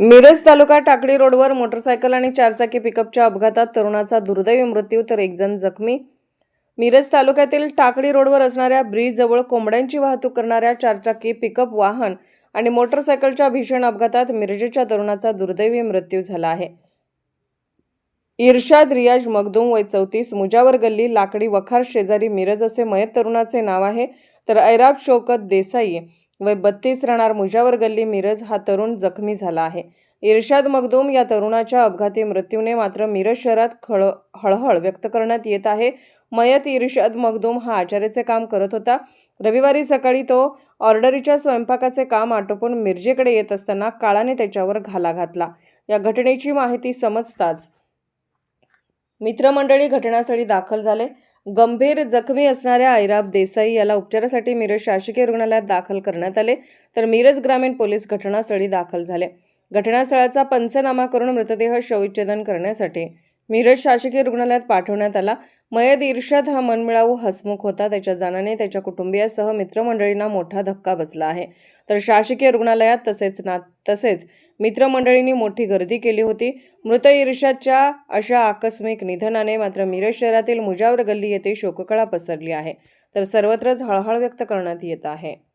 मिरज तालुका टाकडी रोडवर मोटरसायकल आणि चारचाकी पिकअपच्या अपघातात तरुणाचा दुर्दैवी मृत्यू तर एकजण जखमी. मिरज तालुक्यातील टाकडी रोडवर असणाऱ्या ब्रिजजवळ कोंबड्यांची वाहतूक करणाऱ्या चारचाकी पिकअप वाहन आणि मोटरसायकलच्या भीषण अपघातात मिरजेच्या तरुणाचा दुर्दैवी मृत्यू झाला आहे. इर्शाद रियाज मगदूम वय चौतीस मुजावर गल्ली लाकडी वखार शेजारी मिरज असे मयत तरुणाचे नाव आहे. तर ऐराब शोकत देसाई वय बत्तीस राहणार मुजावर गल्ली मिरज हा तरुण जखमी झाला आहे. इर्शाद मगदूम या तरुणाच्या अपघाती मृत्यूने मात्र मिरज शहरात खळ हळहळ व्यक्त करण्यात येत आहे. मयत इर्शाद मगदूम हा आचार्याचे काम करत होता. रविवारी सकाळी तो ऑर्डरीच्या स्वयंपाकाचे काम आटोपून मिरजेकडे येत असताना काळाने त्याच्यावर घाला घातला. या घटनेची माहिती समजताच मित्रमंडळी घटनास्थळी दाखल झाले. गंभीर जखमी असणाऱ्या ऐराब देसाई याला उपचारासाठी मिरज शासकीय रुग्णालयात दाखल करण्यात आले. तर मिरज ग्रामीण पोलीस घटनास्थळी दाखल झाले. घटनास्थळाचा पंचनामा करून मृतदेह शवविच्छेदन करण्यासाठी मिरज शासकीय रुग्णालयात पाठवण्यात आला. मयद इर्शाद हा मनमिळावू हसमुख होता. त्याच्या जाण्याने त्याच्या कुटुंबियासह मित्रमंडळींना मोठा धक्का बसला आहे. तर शासकीय रुग्णालयात तसेच ना तसेच मित्रमंडळींनी मोठी गर्दी केली होती. मृत इर्शादच्या अशा आकस्मिक निधनाने मात्र मिरज शहरातील मुजावर गल्ली येथे शोककळा पसरली आहे. तर सर्वत्रच हळहळ व्यक्त करण्यात येत आहे.